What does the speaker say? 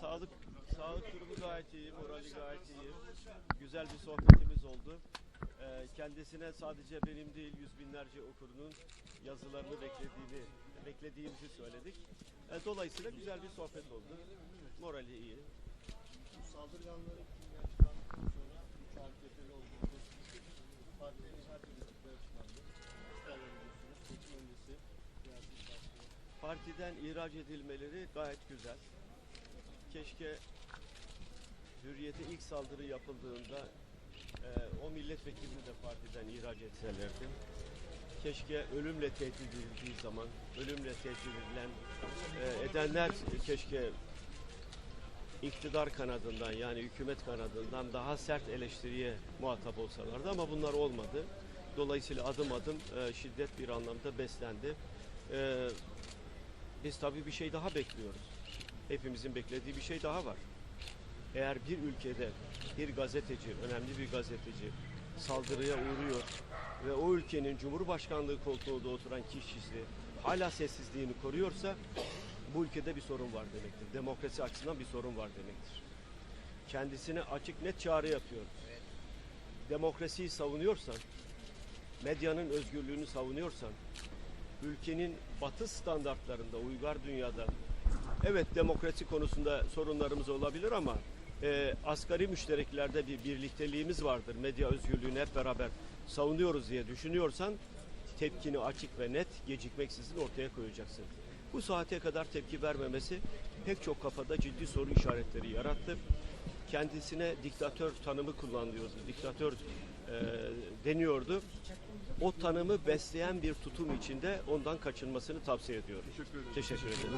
sağlık sağlık durumu gayet iyi, morali gayet iyi. Güzel bir sohbetimiz oldu. Ee, kendisine sadece benim değil yüz binlerce okurunun yazılarını beklediğini beklediğimizi söyledik. Ee, dolayısıyla güzel bir sohbet oldu. Morali iyi. Partiler. Partiden ihraç edilmeleri gayet güzel. Keşke Hürriyet'e ilk saldırı yapıldığında e, o milletvekilini de partiden ihraç etselerdi. Keşke ölümle tehdit edildiği zaman, ölümle tehdit edilen e, edenler keşke iktidar kanadından yani hükümet kanadından daha sert eleştiriye muhatap olsalardı ama bunlar olmadı. Dolayısıyla adım adım e, şiddet bir anlamda beslendi. E, biz tabii bir şey daha bekliyoruz. Hepimizin beklediği bir şey daha var. Eğer bir ülkede bir gazeteci, önemli bir gazeteci saldırıya uğruyor ve o ülkenin Cumhurbaşkanlığı koltuğunda oturan kişisi hala sessizliğini koruyorsa bu ülkede bir sorun var demektir. Demokrasi açısından bir sorun var demektir. Kendisine açık net çağrı yapıyoruz. Demokrasiyi savunuyorsan, medyanın özgürlüğünü savunuyorsan, ülkenin batı standartlarında, uygar dünyada evet demokrasi konusunda sorunlarımız olabilir ama e, asgari müştereklerde bir birlikteliğimiz vardır. Medya özgürlüğünü hep beraber savunuyoruz diye düşünüyorsan tepkini açık ve net gecikmeksizin ortaya koyacaksın. Bu saate kadar tepki vermemesi pek çok kafada ciddi soru işaretleri yarattı. Kendisine diktatör tanımı kullanıyordu. Diktatör e, deniyordu. O tanımı besleyen bir tutum içinde ondan kaçınmasını tavsiye ediyorum. Teşekkür ederim.